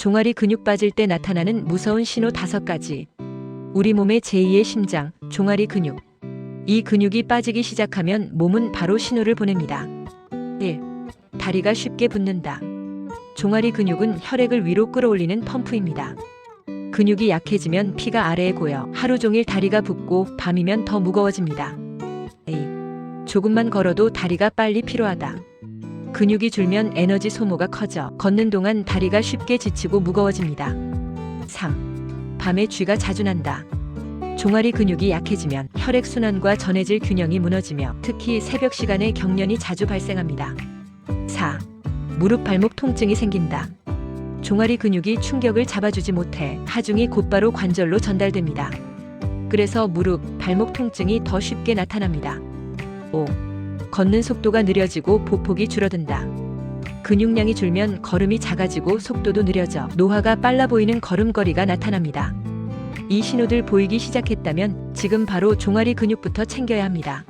종아리 근육 빠질 때 나타나는 무서운 신호 다섯 가지. 우리 몸의 제2의 심장, 종아리 근육. 이 근육이 빠지기 시작하면 몸은 바로 신호를 보냅니다. 1. 다리가 쉽게 붓는다. 종아리 근육은 혈액을 위로 끌어올리는 펌프입니다. 근육이 약해지면 피가 아래에 고여 하루 종일 다리가 붓고 밤이면 더 무거워집니다. A. 조금만 걸어도 다리가 빨리 피로하다. 근육이 줄면 에너지 소모가 커져 걷는 동안 다리가 쉽게 지치고 무거워집니다. 3. 밤에 쥐가 자주 난다. 종아리 근육이 약해지면 혈액 순환과 전해질 균형이 무너지며 특히 새벽 시간에 경련이 자주 발생합니다. 4. 무릎 발목 통증이 생긴다. 종아리 근육이 충격을 잡아주지 못해 하중이 곧바로 관절로 전달됩니다. 그래서 무릎, 발목 통증이 더 쉽게 나타납니다. 5. 걷는 속도가 느려지고 보폭이 줄어든다. 근육량이 줄면 걸음이 작아지고 속도도 느려져 노화가 빨라 보이는 걸음걸이가 나타납니다. 이 신호들 보이기 시작했다면 지금 바로 종아리 근육부터 챙겨야 합니다.